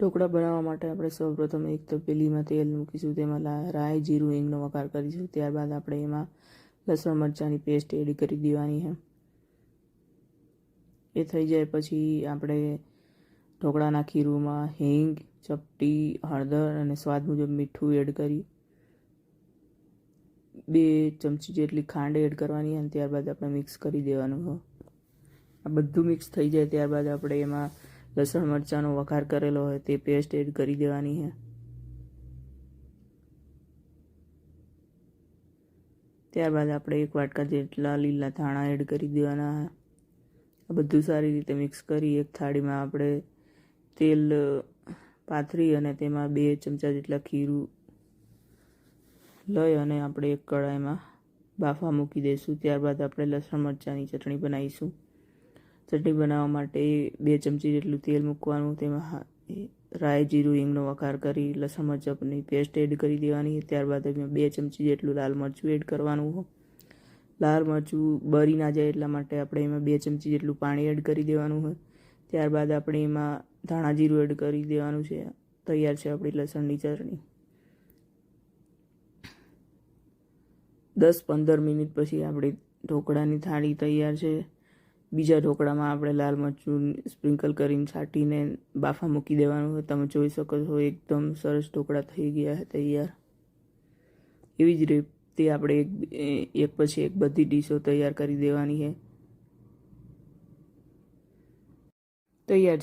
ઢોકળા બનાવવા માટે આપણે સૌપ્રથમ એક તપેલીમાં તેલ મૂકીશું, તેમાં રાઈ, જીરું હિંગનો વઘાર કરીશું, ત્યારબાદ આપણે એમાં લસણ, મરચાંની પેસ્ટ એડ કરી દેવાની છે. એ થઈ જાય પછી આપણે ઢોકળાના ખીરુંમાં હિંગ, ચપટી, હળદર અને સ્વાદ મુજબ મીઠું એડ કરી બે ચમચી જેટલી ખાંડ એડ કરવાની અને ત્યારબાદ આપણે મિક્સ કરી દેવાનું આ બધું મિક્સ થઈ જાય ત્યારબાદ આપણે એમાં લસણ મરચાંનો વઘાર કરેલો હોય તે પેસ્ટ એડ કરી દેવાની છે. ત્યારબાદ આપણે એક વાટકા જેટલા લીલા ધાણા એડ કરી દેવાના છે. આ બધું સારી રીતે મિક્સ કરી એક થાળીમાં આપણે તેલ, પાથરી અને તેમાં બે ચમચા જેટલા ખીરું લઈ અને આપણે એક કઢાઈમાં બાફા મૂકી દઈશું. ત્યારબાદ આપણે લસણ મરચાંની ચટણી બનાવીશું. ચટણી બનાવવા માટે બે ચમચી જેટલું તેલ મૂકવાનું, તેમાં રાય જીરું, હિંગનો વઘાર કરી લસણ મરચપની પેસ્ટ એડ કરી દેવાની. ત્યારબાદ એમાં બે ચમચી જેટલું લાલ મરચું એડ કરવાનું. લાલ મરચું બળી ના જાય એટલા માટે આપણે એમાં બે ચમચી જેટલું પાણી એડ કરી દેવાનું હોય. ત્યારબાદ આપણે એમાં ધાણા જીરું એડ કરી દેવાનું છે. તૈયાર છે આપણી લસણની ચટણી. દસ પંદર મિનિટ પછી આપણી ઢોકળાની થાળી તૈયાર છે. બીજા ઢોકળામાં આપણે લાલ મરચું સ્પ્રિંકલ કરીને છાંટીને બાફા મૂકી દેવાનું તમે જોઈ શકો છો, એકદમ સરસ ઢોકળા થઈ ગયા તૈયાર. એવી જ રીતે આપણે એક એક પછી એક બધી ડીશો તૈયાર કરી દેવાની છે. તૈયાર